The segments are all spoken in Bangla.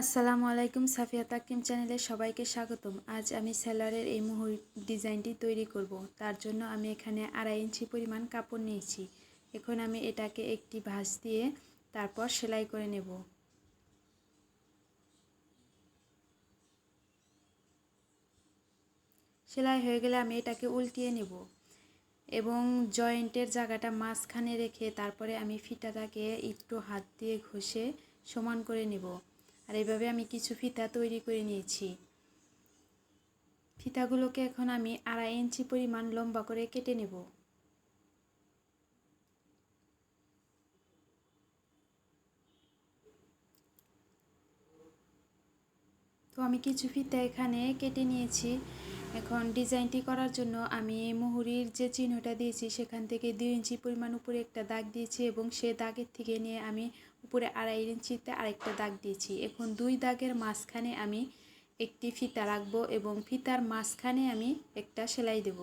আসসালামু আলাইকুম সাফিয়া তাকিম চ্যানেলে সবাইকে স্বাগতম। আজ আমি সেলারের এই মুহুর ডিজাইনটি তৈরি করব। তার জন্য আমি এখানে আড়াই ইঞ্চি পরিমাণ কাপড় নিয়েছি। এখন আমি এটাকে একটি ভাঁজ দিয়ে তারপর সেলাই করে নেব। সেলাই হয়ে গেলে আমি এটাকে উল্টিয়ে নেব এবং জয়েন্টের জায়গাটা মাঝখানে রেখে তারপরে আমি ফিটাটাকে একটু হাত দিয়ে ঘষে সমান করে নেব। আর এইভাবে আমি কিছু ফিতা তৈরি করে নিয়েছি। ফিতাগুলোকে এখন আমি আড়াই ইঞ্চি পরিমাণ লম্বা করে কেটে নেব। তো আমি কিছু ফিতা এখানে কেটে নিয়েছি। এখন ডিজাইনটি করার জন্য আমি এই মুহুরির যে চিহ্নটা দিয়েছি, সেখান থেকে দুই ইঞ্চি পরিমাণ উপরে একটা দাগ দিয়েছি এবং সে দাগের থেকে নিয়ে আমি উপরে আড়াই ইঞ্চিতে আরেকটা দাগ দিয়েছি। এখন দুই দাগের মাঝখানে আমি একটি ফিতা রাখব এবং ফিতার মাঝখানে আমি একটা সেলাই দেব।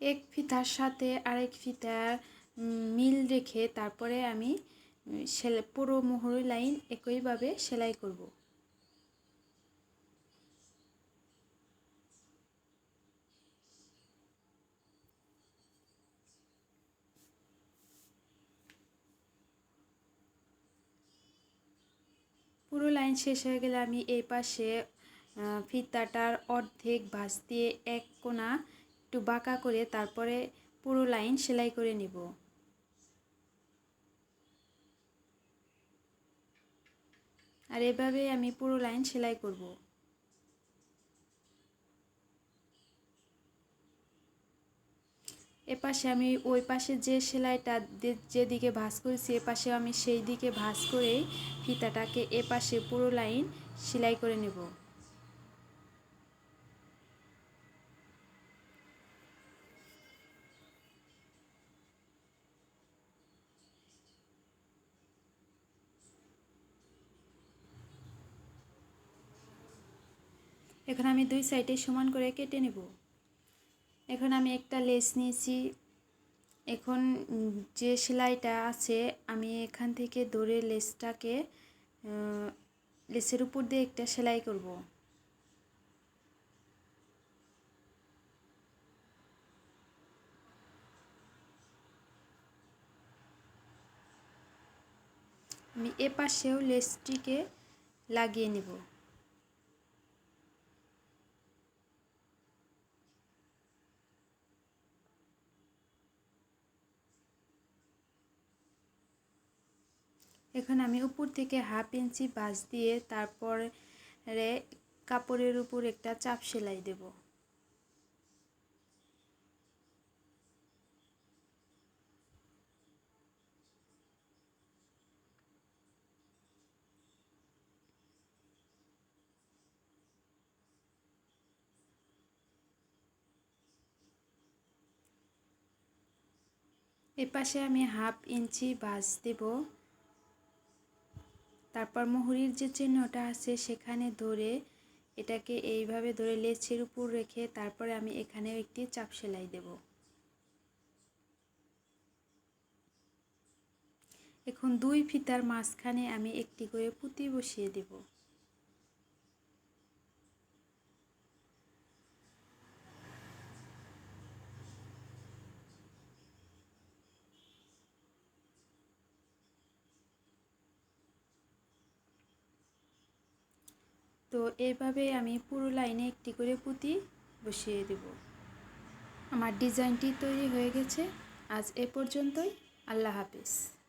এক ফিতার সাথে আরেক ফিতার মিল রেখে তারপরে আমি সেলাই, পুরো মোহর লাইন একইভাবে সেলাই করব। পুরো লাইন শেষ হয়ে গেলে আমি এই পাশে ফিতাটার অর্ধেক ভাঁজ দিয়ে এক কোনা একটু বাঁকা করে তারপরে পুরো লাইন সেলাই করে নিব। আর এভাবে আমি পুরো লাইন সেলাই করব। এপাশে আমি ওই পাশে যে সেলাইটা যেদিকে ভাঁজ করেছি এপাশে আমি সেই দিকে ভাঁজ করেই ফিতাটাকে এপাশে পুরো লাইন সেলাই করে নেব। এখন আমি দুই সাইডে সমান করে কেটে নেব। এখন আমি একটা লেস নিয়েছি। এখন যে সেলাইটা আছে, আমি এখান থেকে ধরে লেসটাকে লেসের উপর দিয়ে একটা সেলাই করব। আমি এ পাশেও লেসটিকে লাগিয়ে নেব। এখন আমি উপর থেকে হাফ ইঞ্চি বাস দিয়ে তারপরে কাপড়ের উপর একটা চাপ সেলাই দেব। এপাশে আমি হাফ ইঞ্চি বাস দেব। তারপর মহুরির যে চিহ্নটা আছে সেখানে ধরে এটাকে এইভাবে ধরে লেচের উপর রেখে তারপরে আমি এখানেও একটি চাপ সেলাই দেব। এখন দুই ফিতার মাঝখানে আমি একটি করে পুঁতি বসিয়ে দেবো। তো এভাবে আমি পুরো লাইনে একটি করে পুঁতি বসিয়ে দেব। আমার ডিজাইনটি তৈরি হয়ে গেছে। আজ এ পর্যন্তই। আল্লাহ হাফিজ।